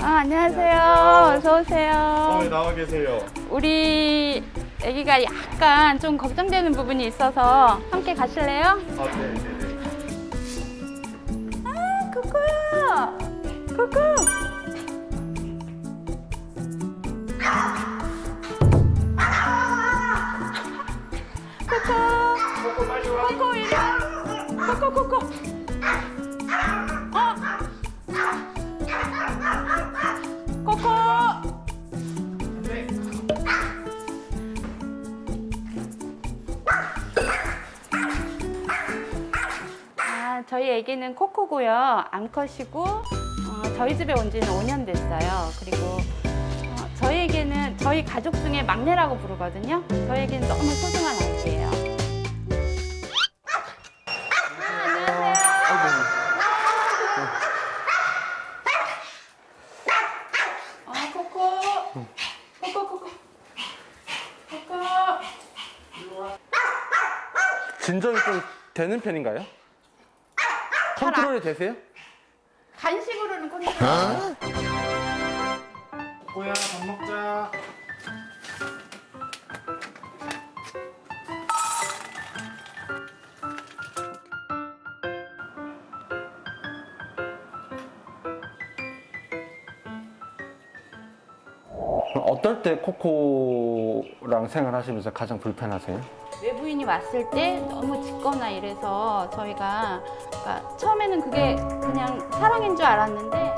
아, 안녕하세요. 어서 어, 오세요. 왜 나와 계세요? 우리 아기가 약간 좀 걱정되는 부분이 있어서 함께 가실래요? 아, 네, 네, 네. 아, 쿠쿠야. 쿠쿠. 쿠쿠. 코코 빨리 와. 코코 이리 와. 코코 코코. 저희 애기는 코코고요. 암컷이고 어, 저희 집에 온 지는 5년 됐어요. 그리고 어, 저희에게는 저희 가족 중에 막내라고 부르거든요. 저희에게는 너무 소중한 아기예요. 코코. 진정이 좀 되는 편인가요? 컨트롤이 되세요? 간식으로는 컨트롤. 코코야, 밥 먹자. 어떨 때 코코랑 생활하시면서 가장 불편하세요? 외부인이 왔을 때 너무 짖거나 이래서 저희가 그러니까 처음에는 그게 그냥 사랑인 줄 알았는데